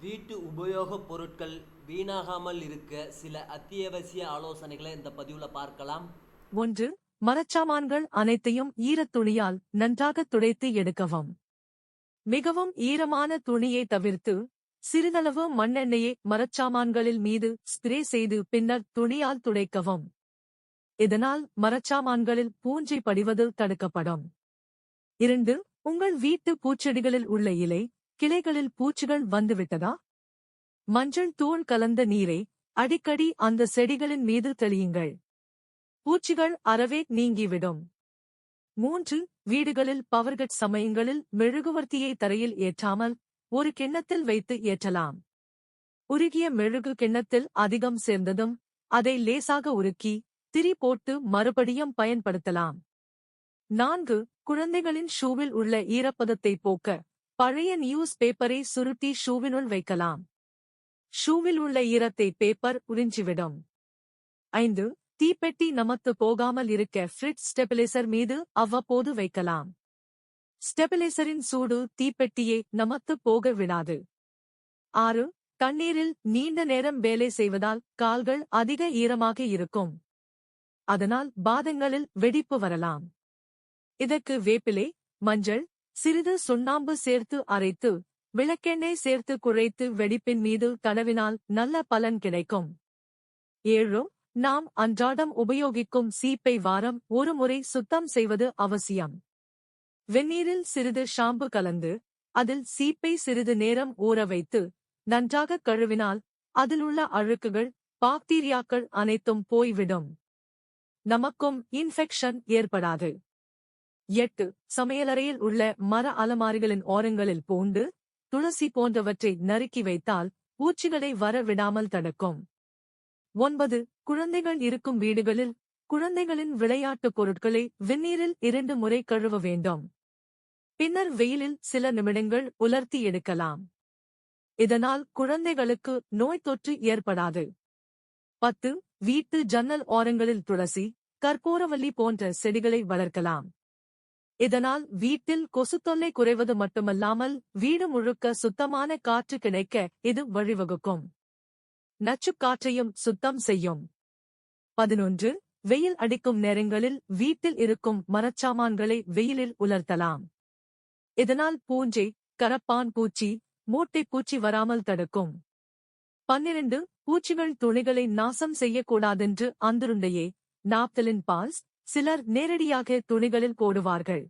வீட்டு உபயோகப் பொருட்கள் வீணாகாமல் இருக்க சில அத்தியாவசிய ஆலோசனைகளை இந்த பதிவுல பார்க்கலாம். ஒன்று மரச்சாமான்கள் அனைத்தையும் ஈரத் துணியால் நன்றாக துடைத்து எடுக்கவும். மிகவும் ஈரமான துணியை தவிர்த்து சிறிதளவு மண்ணெண்ணெயை மரச்சாமான்களில் மீது ஸ்ப்ரே செய்து பின்னர் துணியால் துடைக்கவும். இதனால் மரச்சாமான்களில் பூஞ்சை படிவது தடுக்கப்படும். இரண்டு உங்கள் வீட்டு பூச்செடிகளில் உள்ள இலை கிளைகளில் பூச்சிகள் வந்துவிட்டதா? மஞ்சள் தூள் கலந்த நீரை அடிக்கடி அந்த செடிகளின் மீது தெளியுங்கள். பூச்சிகள் அறவே நீங்கிவிடும். மூன்று வீடுகளில் பவர்கட் சமயங்களில் மெழுகுவர்த்தியை தரையில் ஏற்றாமல் ஒரு கிண்ணத்தில் வைத்து ஏற்றலாம். உருகிய மெழுகு கிண்ணத்தில் அதிகம் சேர்ந்ததும் அதை லேசாக உருக்கி திரி போட்டு மறுபடியும் பயன்படுத்தலாம். நான்கு குழந்தைகளின் ஷூவில் உள்ள ஈரப்பதத்தை போக்க பழைய நியூஸ் பேப்பரை சுருட்டி ஷூவினுள் வைக்கலாம். ஷூவில் உள்ள ஈரத்தை பேப்பர் உறிஞ்சிவிடும். ஐந்து தீப்பெட்டி நமத்து போகாமல் இருக்க ஃப்ரிட் ஸ்டெபிலைசர் மீது அவ்வப்போது வைக்கலாம். ஸ்டெபிலைசரின் சூடு தீப்பெட்டியை நமத்து போக விடாது. ஆறு தண்ணீரில் நீண்ட நேரம் வேலை செய்வதால் கால்கள் அதிக ஈரமாக இருக்கும். அதனால் பாதங்களில் வெடிப்பு வரலாம். இதற்கு வேப்பிலை மஞ்சள் சிறிது சுண்ணாம்பு சேர்த்து அரைத்து விளக்கெண்ணெய் சேர்த்து குறைத்து வெடிப்பின் மீது தடவினால் நல்ல பலன் கிடைக்கும். ஏழு நாம் அன்றாடம் உபயோகிக்கும் சீப்பை வாரம் ஒரு முறை சுத்தம் செய்வது அவசியம். வெந்நீரில் சிறிது ஷாம்பு கலந்து அதில் சீப்பை சிறிது நேரம் ஊற வைத்து நன்றாக கழுவினால் அதிலுள்ள அழுக்குகள் பாக்டீரியாக்கள் அனைத்தும் போய்விடும். நமக்கும் இன்ஃபெக்ஷன் ஏற்படாது. எட்டு சமையலறையில் உள்ள மர அலமாரிகளின் ஓரங்களில் பூண்டு துளசி போன்றவற்றை நறுக்கி வைத்தால் பூச்சிகளை வர விடாமல் தடுக்கும். ஒன்பது குழந்தைகள் இருக்கும் வீடுகளில் குழந்தைகளின் விளையாட்டுப் பொருட்களை வெந்நீரில் இரண்டு முறை கழுவ வேண்டும். பின்னர் வெயிலில் சில நிமிடங்கள் உலர்த்தி எடுக்கலாம். இதனால் குழந்தைகளுக்கு நோய் தொற்று ஏற்படாது. பத்து வீட்டு ஜன்னல் ஓரங்களில் துளசி கற்பூரவல்லி போன்ற செடிகளை வளர்க்கலாம். இதனால் வீட்டில் கொசுத்தொல்லை குறைவது மட்டுமல்லாமல் வீடு முழுக்க சுத்தமான காற்று கிடைக்க இது வழிவகுக்கும். நச்சுக் காற்றையும் சுத்தம் செய்யும். பதினொன்று. வெயில் அடிக்கும் நேரங்களில் வீட்டில் இருக்கும் மரச்சாமான்களை வெயிலில் உலர்த்தலாம். இதனால் பூஞ்சை கரப்பான் பூச்சி மூட்டை பூச்சி வராமல் தடுக்கும். பன்னிரண்டு. பூச்சிகள் துணிகளை நாசம் செய்யக்கூடாதென்று அந்துருண்டையே நாப்தலின் பால்ஸ் சிலர் நேரடியாக துணிகளில் போடுவார்கள்.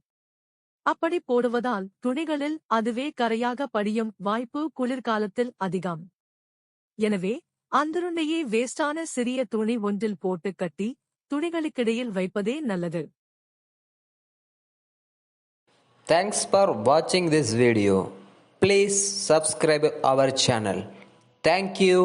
அப்படி போடுவதால் துணிகளில் அதுவே கரையாக படியும் வாய்ப்பு குளிர்காலத்தில் அதிகம். எனவே அந்தருண்டையே வேஸ்டான சிறிய துணி ஒன்றில் போட்டு கட்டி துணிகளுக்கிடையில் வைப்பதே நல்லது. தேங்க்ஸ் ஃபார் வாட்சிங் this video please subscribe our channel thank you.